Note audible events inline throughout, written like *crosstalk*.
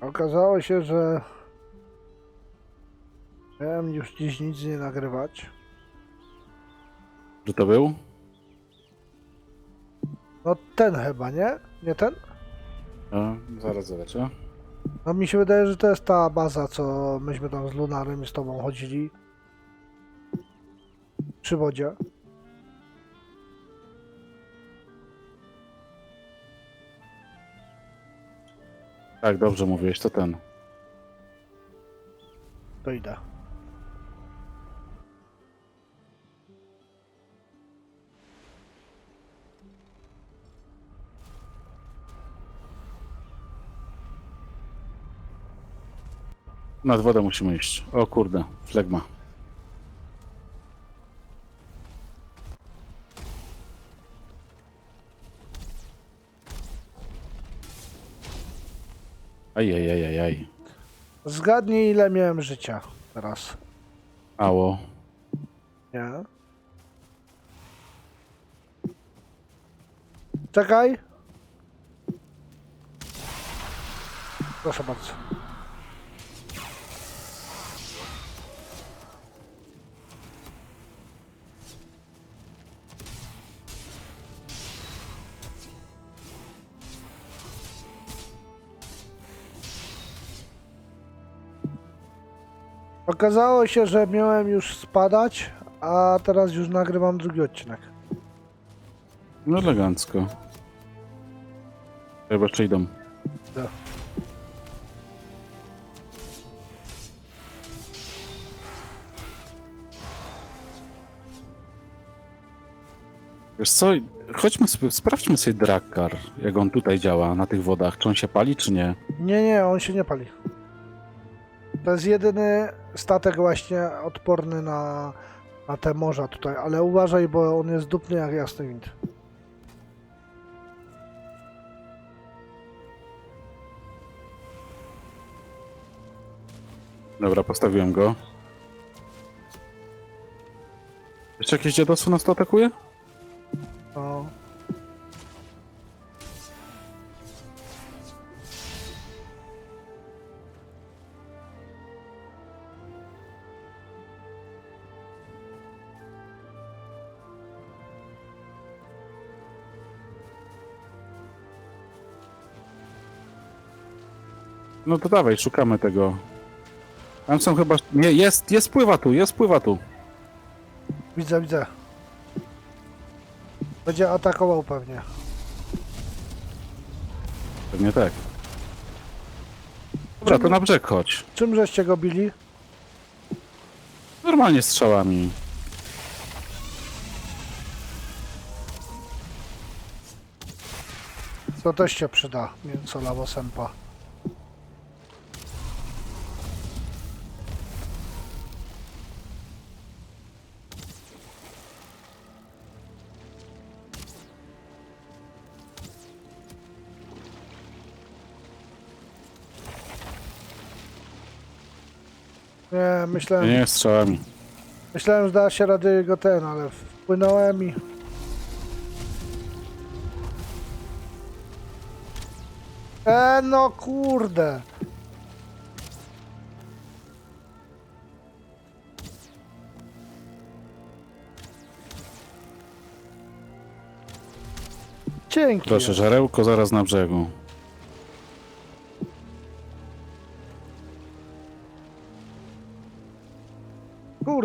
Okazało się, że miałem już dziś nic nie nagrywać. Że to był? No ten chyba, nie? Nie ten? No, zaraz zobaczę. No mi się wydaje, że to jest ta baza, co myśmy tam z Lunarem i z tobą chodzili. Przy wodzie. Tak, dobrze mówiłeś, to ten. To idę. Nad wodę musimy iść. O kurde, flegma. Ajajajajaj. Zgadnij ile miałem życia teraz. Mało. Nie? Czekaj. Proszę bardzo. Okazało się, że miałem już spadać, a teraz już nagrywam drugi odcinek. No elegancko. Chyba jeszcze idą. Tak. Wiesz co, chodźmy sobie, sprawdźmy sobie Drakkar, jak on tutaj działa na tych wodach. Czy on się pali, czy nie? Nie, nie, on się nie pali. To jest jedyny statek właśnie odporny na, na te morza tutaj, ale uważaj, bo on jest dupny jak jasny wind. Dobra, postawiłem go. Jeszcze jakieś dziadostwo nas to atakuje? No to dawaj, szukamy tego. Tam są chyba... Nie, jest, jest, pływa tu, jest, pływa tu. Widzę, widzę. Będzie atakował pewnie. Pewnie tak. Dobra, to na brzeg chodź. Czym żeście go bili? Normalnie strzałami. To też się przyda, mięso lawosępa. Nie, myślałem, Nie, strzałami. myślałem, że da się rady go ten, ale wpłynąłem i... E, no kurde. Dzięki. Proszę, żarełko zaraz na brzegu.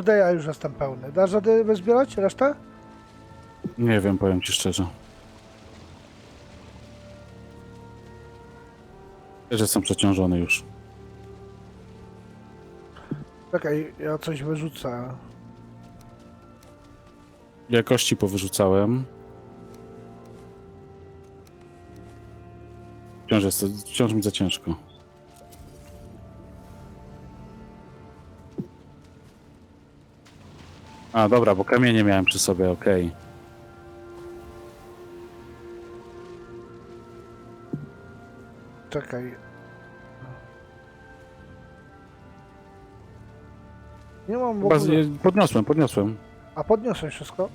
Kurde, ja już jestem pełny. Dasz rady wyzbierać resztę? Nie wiem, powiem ci szczerze. Też jestem przeciążony już. Czekaj, ja coś wyrzucę. Jakości powyrzucałem. Wciąż, jest, wciąż mi za ciężko. A, dobra, bo kamienie miałem przy sobie, okej. Czekaj. Nie mam w Chyba ogóle... z- Podniosłem, podniosłem. A podniosłeś wszystko?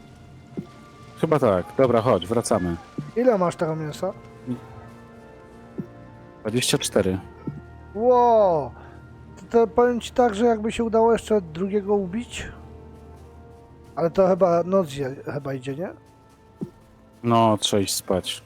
Chyba tak. Dobra, chodź, wracamy. Ile masz tego mięsa? 24. Ło! To, to powiem ci tak, że jakby się udało jeszcze drugiego ubić. Ale to chyba noc chyba idzie, nie? No, trzeba iść spać.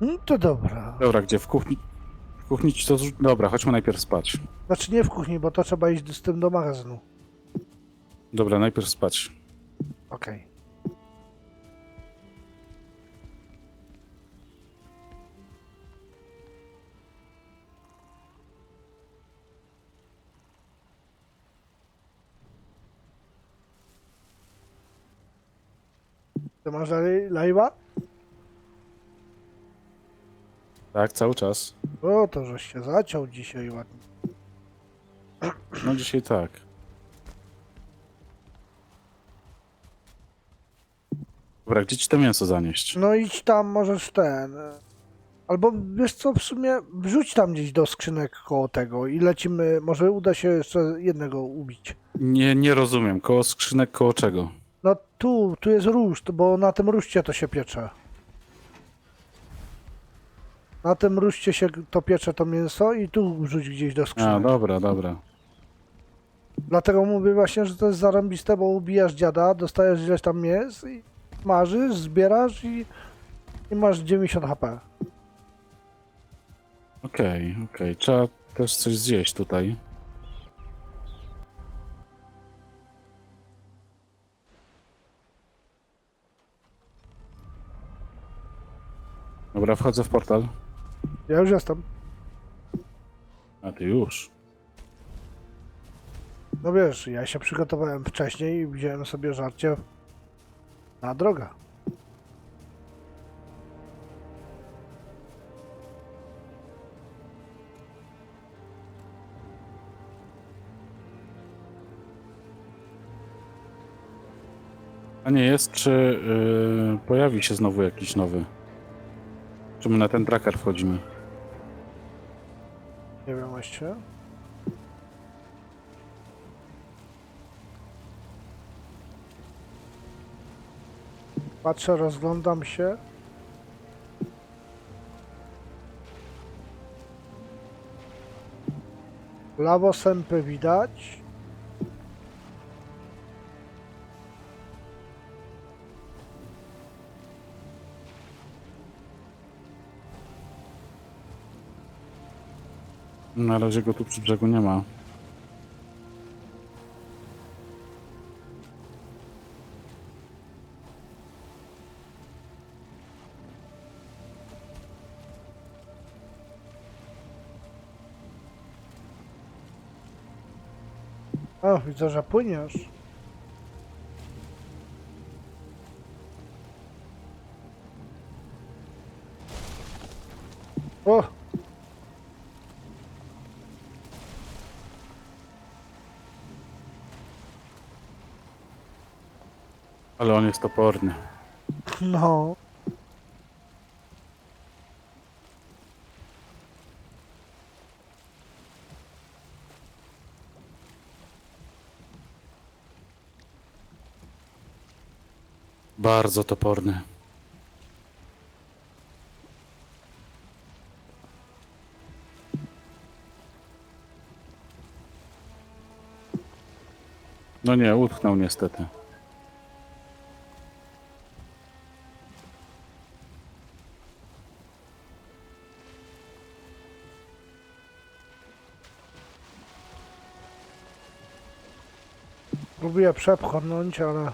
No to dobra. Dobra, gdzie? W kuchni? W kuchni ci to... zrzu- Dobra, chodźmy najpierw spać. Znaczy nie w kuchni, bo to trzeba iść z tym do magazynu. Dobra, najpierw spać. Okej. Ty masz dalej live'a? Tak, cały czas. O, to żeś się zaciął dzisiaj ładnie. No dzisiaj tak. Dobra, gdzie ci to mięso zanieść? No idź tam, możesz ten. e, Albo wiesz co, w sumie wrzuć tam gdzieś do skrzynek koło tego i lecimy. Może uda się jeszcze jednego ubić. Nie, nie rozumiem. Koło skrzynek, koło czego? No tu, tu jest ruszt, bo na tym ruszcie to się piecze. Na tym ruszcie się to piecze to mięso i tu wrzuć gdzieś do A, skrzynek. dobra, dobra. Dlatego mówię właśnie, że to jest zarąbiste, bo ubijasz dziada, dostajesz ileś tam mięs i marzysz, zbierasz i, i masz 90 HP. Okej, okej. Trzeba też coś zjeść tutaj. Dobra, wchodzę w portal. Ja już jestem. A ty już. No wiesz, ja się przygotowałem wcześniej i wziąłem sobie żarcie na drogę. A nie jest, czy yy, pojawi się znowu jakiś nowy? Czy my na ten tracker wchodzimy? Nie wiem jeszcze. Patrzę, rozglądam się. Lawosępy widać. Na razie go tu przy brzegu nie ma. O, widzę, że płyniesz. Ale on jest toporny. No. Bardzo toporny. No nie, utknął niestety. Próbuję przepchnąć, ale...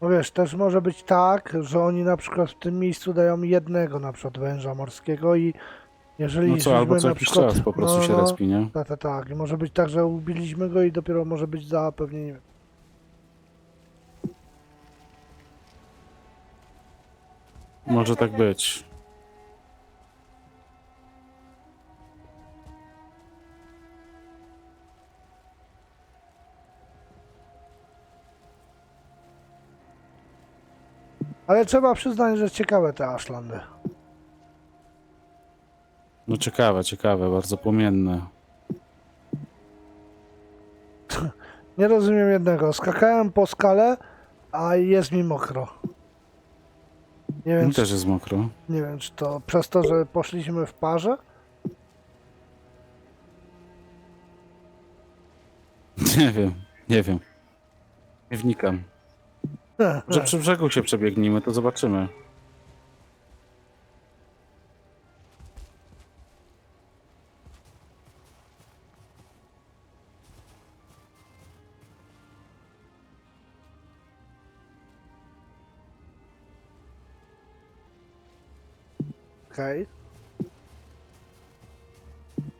No wiesz, też może być tak, że oni na przykład w tym miejscu dają jednego na przykład węża morskiego i Jeżeli No co, albo co jakiś czas po prostu no, się no, respi, nie? Tak, tak, tak. I może być tak, że ubiliśmy go i dopiero może być za pewnie nie wiem. Może tak być. Ale trzeba przyznać, że ciekawe te Ashlandy. No ciekawe, ciekawe, bardzo płomienne. Nie rozumiem jednego. Skakałem po skale, a jest mi mokro. Nie wiem, Mi czy, też jest mokro. nie wiem, czy to przez to, że poszliśmy w parze? *laughs* Nie wiem, nie wiem. Nie wnikam. *laughs* Że przy brzegu się przebiegnijmy, to zobaczymy. Okej.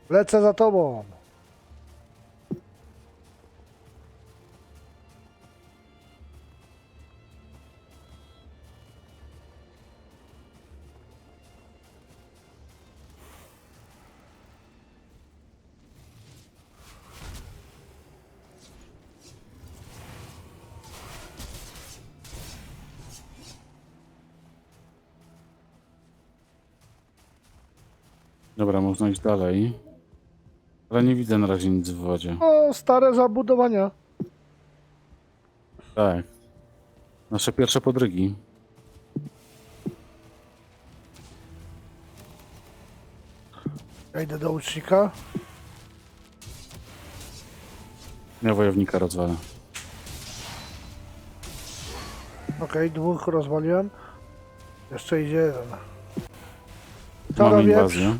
Lecę za tobą. Iść dalej. Ale nie widzę na razie nic w wodzie. O, stare zabudowania. Tak. Nasze pierwsze podrygi. Ja idę do łucznika. Ja wojownika rozwalę. Okej, dwóch rozwaliłem. Jeszcze idzie jeden. Mamy Czarowieprz. inwazję.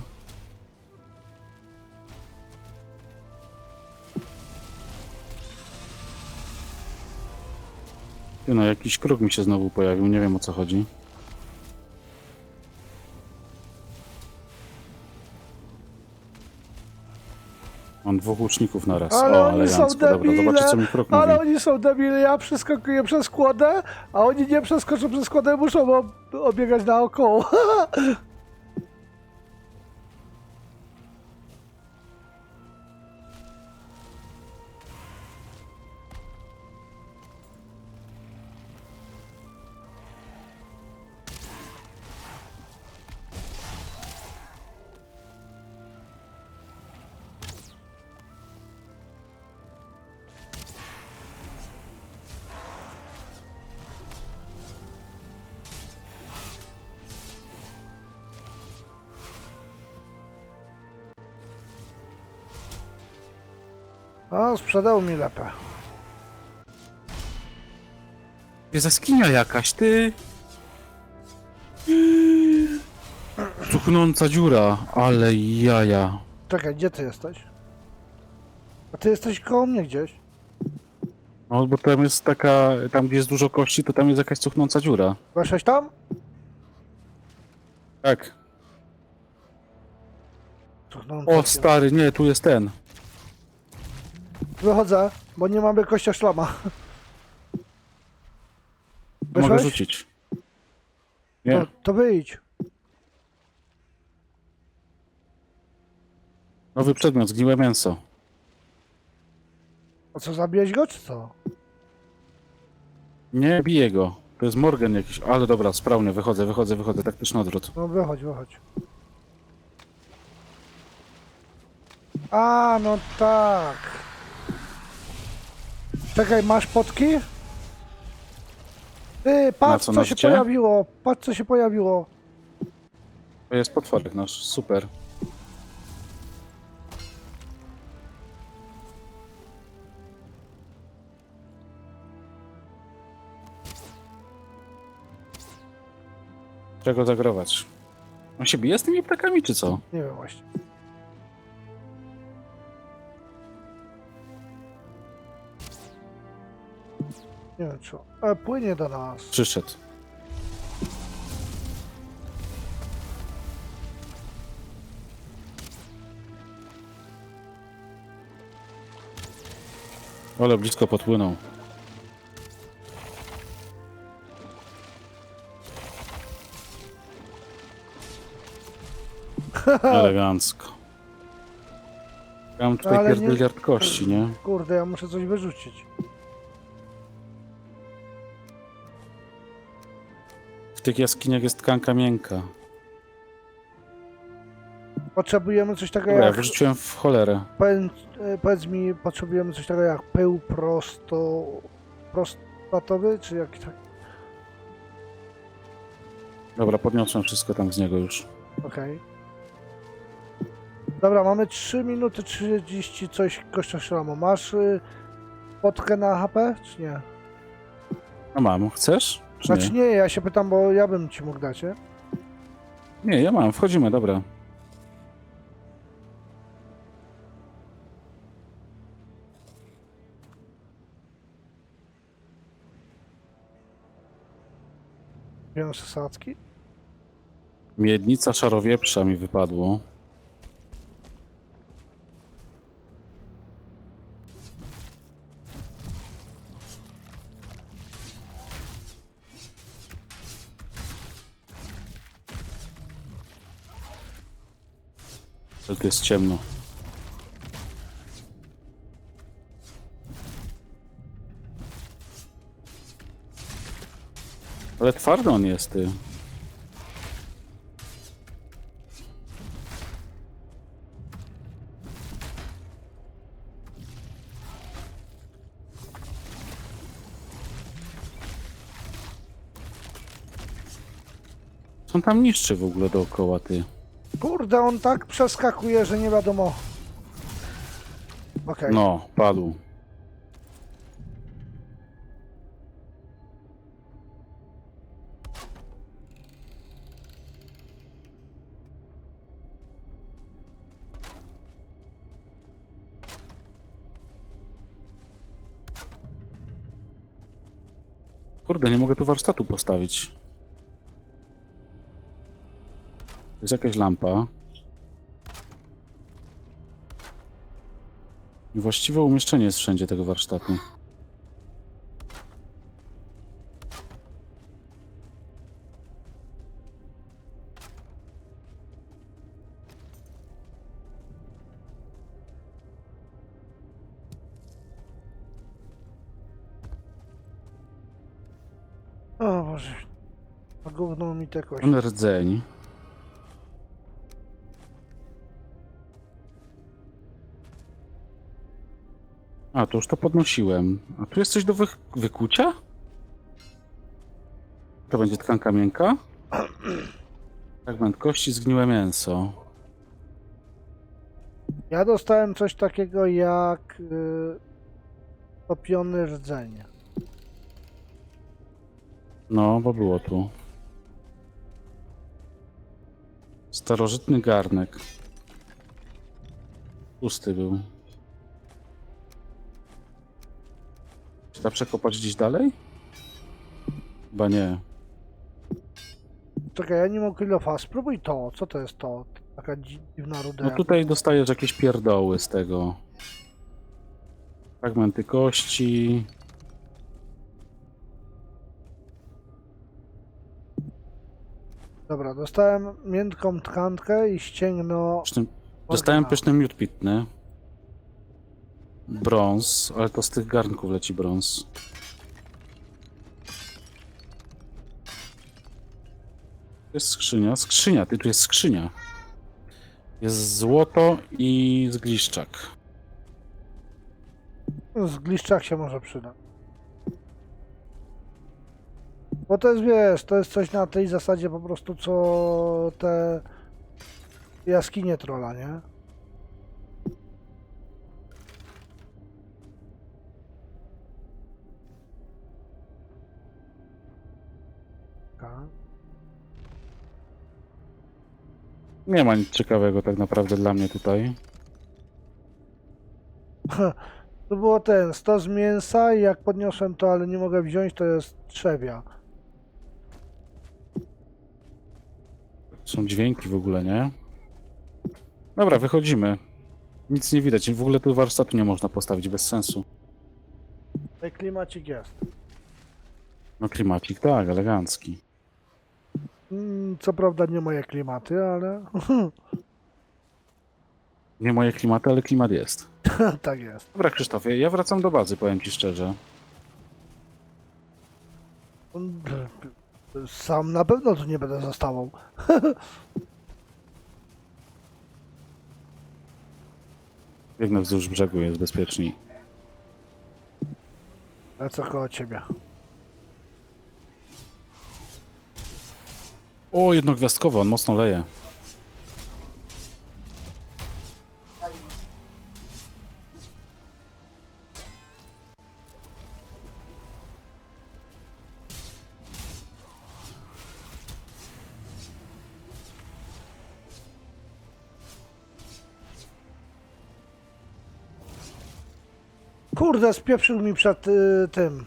Ty no, jakiś kruk mi się znowu pojawił, nie wiem o co chodzi. Mam dwóch łuczników na raz. Ale o, oni są elegancko. Dobra, debile, co mi kruk mówi. Ale oni są debile, ja przeskakuję przez kłodę, a oni nie przeskoczą przez kłodę, muszą ob obiegać naokoło. *laughs* O, sprzedał mi lepę. Jest jaskinia jakaś, ty! *clears throat* Cuchnąca dziura, ale jaja. Czekaj, gdzie ty jesteś? A ty jesteś koło mnie gdzieś. No, bo tam jest taka, tam gdzie jest dużo kości, to tam jest jakaś cuchnąca dziura. Weszłeś tam? Tak. Cuchnący O, stary, nie, tu jest ten. Wychodzę, bo nie mamy kościa szlama. Mogę rzucić. Nie, To, to wyjdź. nowy przedmiot, zgniłe mięso. A co, zabiłeś go, czy co? Nie, biję go. To jest Morgan jakiś, ale dobra, sprawnie, wychodzę, wychodzę, wychodzę, taktyczny odwrót. No wychodź, wychodź. A, no tak. Czekaj, masz potki? Ty, patrz co, co, na się życie? pojawiło. Patrz co się pojawiło. To jest potworek nasz, super. Czego zagrować? On się bije z tymi ptakami, czy co? Nie wiem właśnie. Nie wiem co. E, płynie do nas. Przyszedł. Ale blisko podpłynął. *laughs* Elegancko. Ja mam tutaj Ale nie- kości, nie? Kurde, ja muszę coś wyrzucić. Tych jaskiniach jest tkanka miękka. Potrzebujemy coś takiego Dobra, ja jak... wyrzuciłem w cholerę. Powiedz, e, powiedz mi, potrzebujemy coś takiego jak pył prosto... prostatowy, czy jakiś tak... Dobra, podniosłem wszystko tam z niego już. Okej. Dobra, mamy 3 minuty 30 coś kościoszramo. Masz y, potkę na HP, czy nie? A mam, chcesz? Czy Znaczy nie? ja się pytam, bo ja bym ci mógł dać, nie? nie, ja mam, wchodzimy, dobra. Zasadzki. Miednica czarowieprza mi wypadło. Tu jest ciemno. Ale twardy on jest, ty. On tam niszczy w ogóle dookoła, ty? Kurde, on tak przeskakuje, że nie wiadomo. Okej. No, padł. Kurde, nie mogę tu warsztatu postawić. Jest jakaś lampa. Właściwe umieszczenie jest wszędzie tego warsztatu. O Boże. A gówno mi te kości. Rdzeń. A, to już to podnosiłem. A tu jest coś do wy wykucia? To będzie tkanka miękka? Fragment kości, zgniłe mięso. Ja dostałem coś takiego jak y, topiony rdzeń. No, bo było tu. Starożytny garnek. Pusty był. Czy da przekopać gdzieś dalej? Chyba nie. Czekaj, ja nie mam kilofa. Spróbuj to. Co to jest to? Taka dzi- dziwna ruda. No tutaj dostajesz jakieś pierdoły z tego. Fragmenty kości. Dobra, dostałem miętką tkankę i ścięgno. Pyszny, dostałem pyszny miód pitny. Brąz, ale to z tych garnków leci brąz. To jest skrzynia. Skrzynia, ty tu jest skrzynia. Jest złoto i zgliszczak. Z gliszczach się może przyda. Bo to jest, wiesz, to jest coś na tej zasadzie po prostu, co te jaskinie trola, nie? Tak. Nie ma nic ciekawego tak naprawdę dla mnie tutaj. To było ten, stos mięsa i jak podniosłem to, ale nie mogę wziąć, to jest trzewia. Są dźwięki w ogóle, nie? Dobra, wychodzimy. Nic nie widać. W ogóle tu warsztatu nie można postawić bez sensu. Ten klimacik jest. No klimacik, tak, elegancki. Mm, Co prawda nie moje klimaty, ale *laughs* Nie moje klimaty, ale klimat jest. *laughs* tak jest. Dobra, Krzysztofie, ja wracam do bazy, powiem ci szczerze. Sam na pewno tu nie będę zostawał. *laughs* Biegnę wzdłuż brzegu, jest bezpieczniej. Lecę koło ciebie. O, jednogwiazdkowo, on mocno leje. Kurde, spieprzył mi przed y, tym.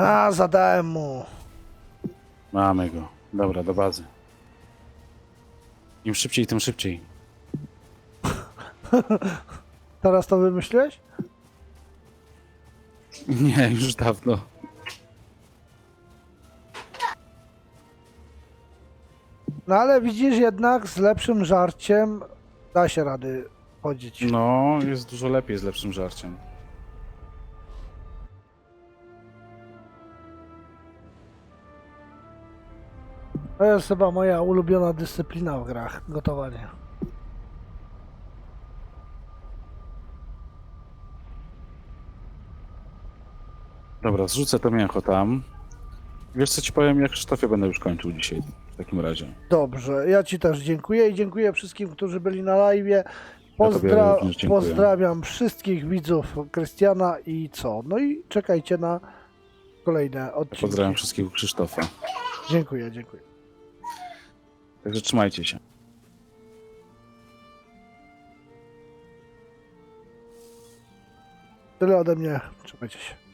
A, zadałem mu. Mamy go. Dobra, do bazy. Im szybciej, tym szybciej. *laughs* Teraz to wymyśliłeś? Nie, już dawno. No ale widzisz jednak z lepszym żarciem da się rady chodzić. No, jest dużo lepiej z lepszym żarciem. To jest chyba moja ulubiona dyscyplina w grach, gotowanie. Dobra, zrzucę to mięcho tam. Wiesz co ci powiem, jak Krzysztofie będę już kończył dzisiaj w takim razie. Dobrze, ja Ci też dziękuję i dziękuję wszystkim, którzy byli na live. Pozdra dziękuję. pozdrawiam wszystkich widzów Krystiana i co? No i czekajcie na kolejne odcinki. Pozdrawiam wszystkich Krzysztofa. Dziękuję, dziękuję. Także trzymajcie się. Tyle ode mnie. Trzymajcie się.